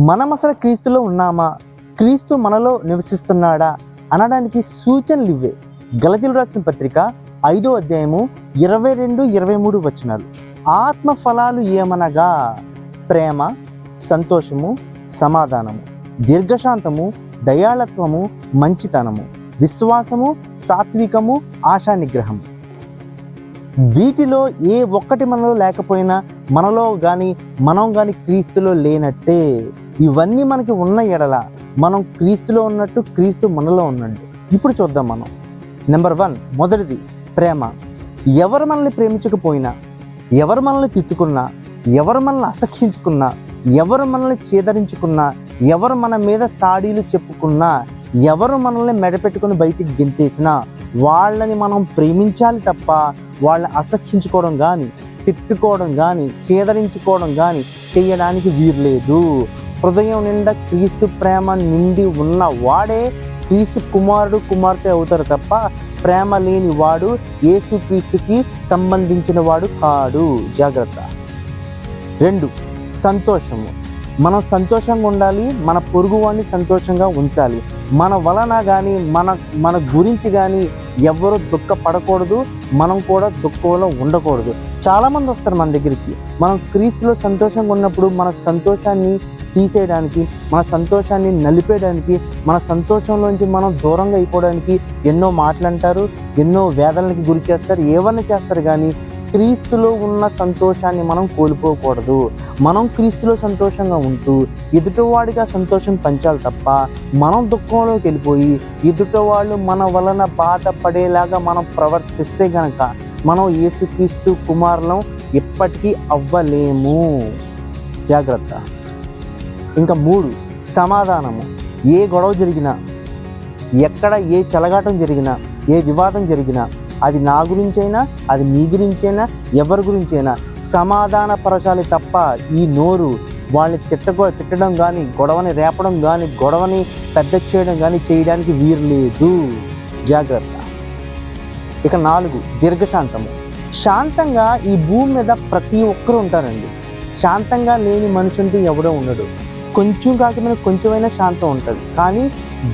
మనం అసలు క్రీస్తులో ఉన్నామా? క్రీస్తు మనలో నివసిస్తున్నాడా? అనడానికి సూచనలు ఇవే గలతీలు రాసిన పత్రిక ఐదో అధ్యాయము ఇరవై రెండు ఇరవై మూడు వచనాలు. ఆత్మ ఫలాలు ఏమనగా? ప్రేమ సంతోషము సమాధానము. దీర్ఘశాంతము దయాళత్వము మంచితనము. విశ్వాసము సాత్వికము ఆశానిగ్రహము. వీటిలో ఏ ఒక్కటి మనలో లేకపోయినా మనలో కానీ మనం కానీ క్రీస్తులో లేనట్టే. ఇవన్నీ మనకి ఉన్న ఎడల మనం క్రీస్తులో ఉన్నట్టు క్రీస్తు మనలో ఉన్నట్టు. ఇప్పుడు చూద్దాం మనం. నెంబర్ వన్ మొదటిది ప్రేమ. ఎవరు మనల్ని ప్రేమించకపోయినా ఎవరు మనల్ని తిట్టుకున్నా ఎవరు మనల్ని అసక్షించుకున్నా ఎవరు మనల్ని చేదరించుకున్నా ఎవరు మన మీద సాడీలు చెప్పుకున్నా ఎవరు మనల్ని మెడపెట్టుకుని బయటికి గెంతేసినా వాళ్ళని మనం ప్రేమించాలి తప్ప వాళ్ళని అసక్షించుకోవడం కానీ తిట్టుకోవడం కానీ చేదరించుకోవడం కానీ చేయడానికి వీర్లేదు హృదయం నిండా క్రీస్తు ప్రేమ నిండి ఉన్న వాడే క్రీస్తు కుమారుడు కుమార్తె అవుతారు తప్ప ప్రేమ లేని వాడు యేసు క్రీస్తుకి సంబంధించిన వాడు కాడు. జాగ్రత్త. రెండు సంతోషము. మనం సంతోషంగా ఉండాలి మన పొరుగువాడిని సంతోషంగా ఉంచాలి. మన వలన కానీ మన మన గురించి కానీ ఎవరు దుఃఖపడకూడదు మనం కూడా దుఃఖంలో ఉండకూడదు. చాలామంది వస్తారు మన దగ్గరికి. మనం క్రీస్తులో సంతోషంగా ఉన్నప్పుడు మన సంతోషాన్ని తీసేయడానికి మన సంతోషాన్ని నలిపేయడానికి మన సంతోషంలోంచి మనం దూరంగా అయిపోవడానికి ఎన్నో మాటలు అంటారు ఎన్నో వేదనలకి గురి చేస్తారు ఏవన్నీ చేస్తారు కానీ క్రీస్తులో ఉన్న సంతోషాన్ని మనం కోల్పోకూడదు. మనం క్రీస్తులో సంతోషంగా ఉంటూ ఎదుటివాడిగా సంతోషం పంచాలి తప్ప మనం దుఃఖంలోకి వెళ్ళిపోయి ఎదుటవాళ్ళు మన వలన బాధపడేలాగా మనం ప్రవర్తిస్తే గనక మనం యేసుక్రీస్తు కుమారులం ఎప్పటికీ అవ్వలేము. జాగ్రత్త. ఇంకా మూడు సమాధానము. ఏ గొడవ జరిగినా ఎక్కడ ఏ చెలగాటం జరిగినా ఏ వివాదం జరిగినా అది నా గురించైనా అది మీ గురించైనా ఎవరి గురించైనా సమాధాన పరచాలి తప్ప ఈ నోరు వాళ్ళని తిట్టకో తిట్టడం కానీ గొడవని రేపడం కానీ గొడవని పెద్ద చేయడం కానీ చేయడానికి వీరు లేదు జాగ్రత్త. ఇక నాలుగు దీర్ఘశాంతము. శాంతంగా ఈ భూమి మీద ప్రతి ఒక్కరు ఉంటారండి. శాంతంగా లేని మనిషి అంటూ ఎవడో ఉండడు. కొంచెం కాకపోయినా కొంచెమైనా శాంతం ఉంటుంది కానీ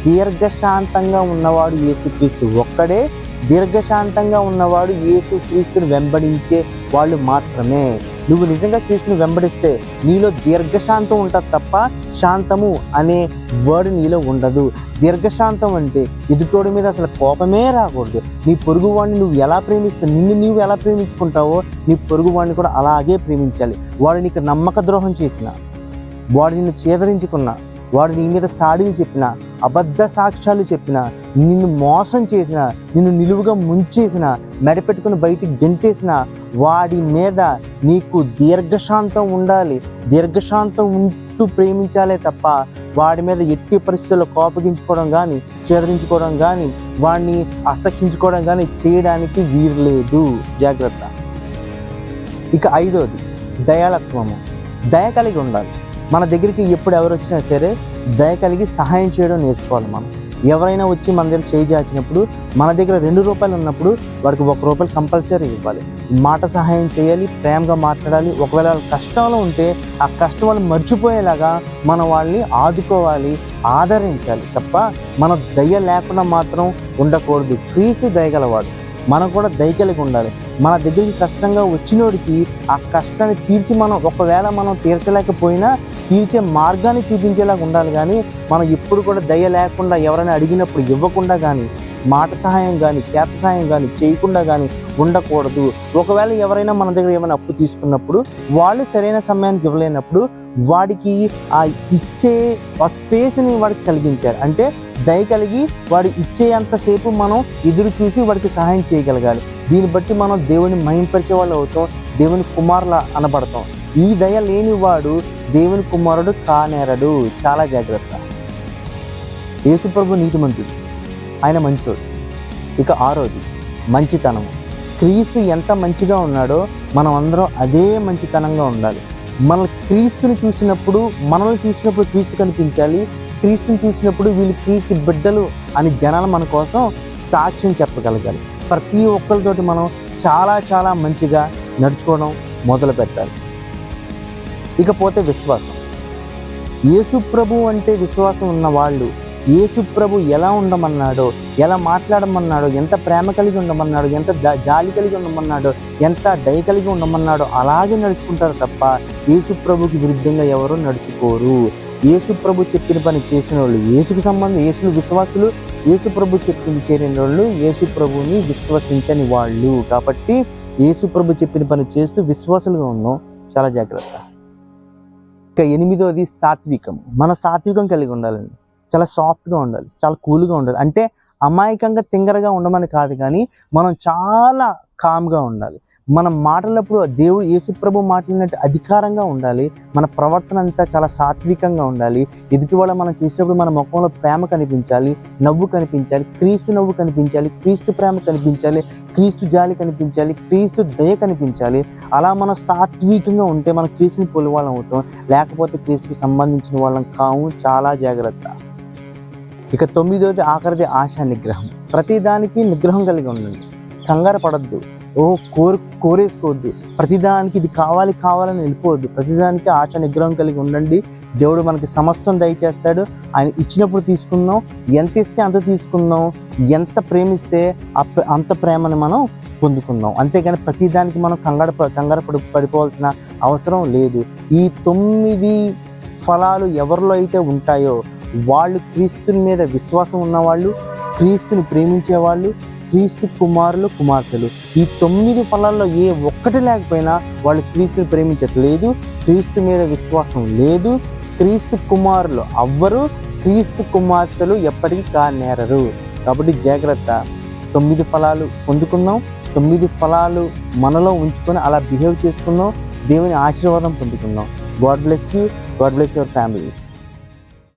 దీర్ఘశాంతంగా ఉన్నవాడు యేసుక్రీస్తు ఒక్కడే దీర్ఘశాంతంగా ఉన్నవాడు యేసుక్రీస్తుని వెంబడించే వాళ్ళు మాత్రమే. నువ్వు నిజంగా క్రీస్తుని వెంబడిస్తే నీలో దీర్ఘశాంతం ఉంటుంది తప్ప శాంతము అనే వర్డ్ నీలో ఉండదు. దీర్ఘశాంతం అంటే ఎదుటోడి మీద అసలు కోపమే రాకూడదు. నీ పొరుగు వాడిని నువ్వు ఎలా ప్రేమిస్తావు నిన్ను నీవు ఎలా ప్రేమించుకుంటావో నీ పొరుగు వాడిని కూడా అలాగే ప్రేమించాలి. వాడు నీకు నమ్మక ద్రోహం చేసిన వాడు నిన్ను చేదరించుకున్నా వాడు నీ మీద సాడీలు చెప్పిన అబద్ధ సాక్ష్యాలు చెప్పిన నిన్ను మోసం చేసిన నిన్ను నిలువుగా ముంచేసిన మెడపెట్టుకుని బయటికి గెంటేసిన వాడి మీద నీకు దీర్ఘశాంతం ఉండాలి. దీర్ఘశాంతం ఉంటూ ప్రేమించాలే తప్ప వాడి మీద ఎట్టి పరిస్థితుల్లో కోపగించుకోవడం కానీ చేదరించుకోవడం కానీ వాడిని అసహించుకోవడం కానీ చేయడానికి వీరలేదు జాగ్రత్త. ఇక ఐదోది దయాళత్వము దయ కలిగి ఉండాలి. మన దగ్గరికి ఎప్పుడు ఎవరు వచ్చినా సరే దయ కలిగి సహాయం చేయడం నేర్చుకోవాలి మనం. ఎవరైనా వచ్చి మన దగ్గర చేయజాచినప్పుడు మన దగ్గర రెండు రూపాయలు ఉన్నప్పుడు వాడికి ఒక రూపాయలు కంపల్సరీ ఇవ్వాలి. మాట సహాయం చేయాలి ప్రేమగా మాట్లాడాలి. ఒకవేళ కష్టంలో ఉంటే ఆ కష్టం వాళ్ళు మర్చిపోయేలాగా మనం వాళ్ళని ఆదుకోవాలి ఆదరించాలి తప్ప మన దయ లేకుండా మాత్రం ఉండకూడదు. క్రీస్తు దయగలవాడు. మనం కూడా దయ కలిగి ఉండాలి. మన దగ్గరికి కష్టంగా వచ్చినోడికి ఆ కష్టాన్ని తీర్చి మనం ఒకవేళ మనం తీర్చలేకపోయినా తీర్చే మార్గాన్ని చూపించేలాగా ఉండాలి. కానీ మనం ఎప్పుడు కూడా దయ లేకుండా ఎవరైనా అడిగినప్పుడు ఇవ్వకుండా కానీ మాట సహాయం కానీ చేత సహాయం కానీ చేయకుండా కానీ ఉండకూడదు. ఒకవేళ ఎవరైనా మన దగ్గర ఏమైనా అప్పు తీసుకున్నప్పుడు వాళ్ళు సరైన సమయానికి ఇవ్వలేనప్పుడు వాడికి ఆ ఇచ్చే ఆ స్పేస్ని వాడికి కలిగించారు అంటే దయ కలిగి వాడు ఇచ్చేంతసేపు మనం ఎదురు చూసి వాడికి సహాయం చేయగలగాలి. దీన్ని బట్టి మనం దేవుని మహింపరిచే వాళ్ళు అవుతాం దేవుని కుమారుల అనబడతాం. ఈ దయ లేని వాడు దేవుని కుమారుడు కానేరడు. చాలా జాగ్రత్త. యేసుప్రభు నీతిమంతుడు ఆయన మంచోడు. ఇక ఆరోది మంచితనము. క్రీస్తు ఎంత మంచిగా ఉన్నాడో మనం అందరం అదే మంచితనంగా ఉండాలి. మన క్రీస్తుని చూసినప్పుడు మనల్ని చూసినప్పుడు క్రీస్తు కనిపించాలి. క్రీస్తుని చూసినప్పుడు వీళ్ళు క్రీస్తు బిడ్డలు అని జనాలు మన కోసం సాక్ష్యం చెప్పగలగాలి. ప్రతి ఒక్కరితోటి మనం చాలా చాలా మంచిగా నడుచుకోవడం మొదలు పెట్టాలి. ఇకపోతే విశ్వాసం. యేసు ప్రభు అంటే విశ్వాసం ఉన్న వాళ్ళు యేసు ప్రభు ఎలా ఉండమన్నాడో ఎలా మాట్లాడమన్నాడో ఎంత ప్రేమ కలిగి ఉండమన్నాడో ఎంత జాలి కలిగి ఉండమన్నాడో ఎంత దయ కలిగి ఉండమన్నాడో అలాగే నడుచుకుంటారు తప్ప యేసు ప్రభుకి విరుద్ధంగా ఎవరు నడుచుకోరు. యేసు ప్రభు చెప్పిన పని చేసిన వాళ్ళు యేసుకు సంబంధం యేసులు విశ్వాసులు యేసు ప్రభు చెప్పింది చేరిన వాళ్ళు యేసు ప్రభుని విశ్వసించని వాళ్ళు. కాబట్టి యేసు ప్రభు చెప్పిన పని చేస్తూ విశ్వాసులుగా ఉన్నాం. చాలా జాగ్రత్త. ఇక ఎనిమిదోది సాత్వికం. మన సాత్వికం కలిగి ఉండాలండి. చాలా సాఫ్ట్గా ఉండాలి. చాలా కూల్గా ఉండాలి. అంటే అమాయకంగా తింగరగా ఉండమని కాదు కానీ మనం చాలా కామ్గా ఉండాలి. మన మాటలప్పుడు దేవుడు యేసుప్రభు మాట్లాడినట్టు అధికారంగా ఉండాలి. మన ప్రవర్తన అంతా చాలా సాత్వికంగా ఉండాలి. ఎదుటి వాళ్ళ మనం చూసినప్పుడు మన ముఖంలో ప్రేమ కనిపించాలి నవ్వు కనిపించాలి క్రీస్తు నవ్వు కనిపించాలి క్రీస్తు ప్రేమ కనిపించాలి క్రీస్తు జాలి కనిపించాలి క్రీస్తు దయ కనిపించాలి. అలా మనం సాత్వికంగా ఉంటే మనం క్రీస్తుని పోలి వాళ్ళం అవుతాం. లేకపోతే క్రీస్తుకి సంబంధించిన వాళ్ళం కాము. చాలా జాగ్రత్త. ఇక తొమ్మిదవది ఆఖరిది ఆశా నిగ్రహం. ప్రతిదానికి నిగ్రహం కలిగి ఉండండి. కంగారు పడద్దు. ఓ కోరు కోరేసుకోవద్దు. ప్రతిదానికి ఇది కావాలి కావాలని వెళ్ళిపోవద్దు ప్రతిదానికి ఆశ నిగ్రహం కలిగి ఉండండి. దేవుడు మనకి సమస్తం దయచేస్తాడు. ఆయన ఇచ్చినప్పుడు తీసుకుందాం. ఎంత ఇస్తే అంత తీసుకుందాం. ఎంత ప్రేమిస్తే అంత ప్రేమని మనం పొందుకుందాం. అంతేగాని ప్రతిదానికి మనం కంగారు కంగారు పడి పడిపోవాల్సిన అవసరం లేదు. ఈ తొమ్మిది ఫలాలు ఎవరిలో అయితే ఉంటాయో వాళ్ళు క్రీస్తుని మీద విశ్వాసం ఉన్నవాళ్ళు క్రీస్తుని ప్రేమించే వాళ్ళు క్రీస్తు కుమారులు కుమార్తెలు. ఈ తొమ్మిది ఫలాల్లో ఏ ఒక్కటి లేకపోయినా వాళ్ళు క్రీస్తుని ప్రేమించట్లేదు క్రీస్తు మీద విశ్వాసం లేదు క్రీస్తు కుమారులు అవ్వరు క్రీస్తు కుమార్తెలు ఎప్పటికీ కానేరరు. కాబట్టి జాగ్రత్త. తొమ్మిది ఫలాలు పొందుకుందాం తొమ్మిది ఫలాలు మనలో ఉంచుకొని అలా బిహేవ్ చేసుకుందాం దేవుని ఆశీర్వాదం పొందుకుందాం. God bless you God bless your families.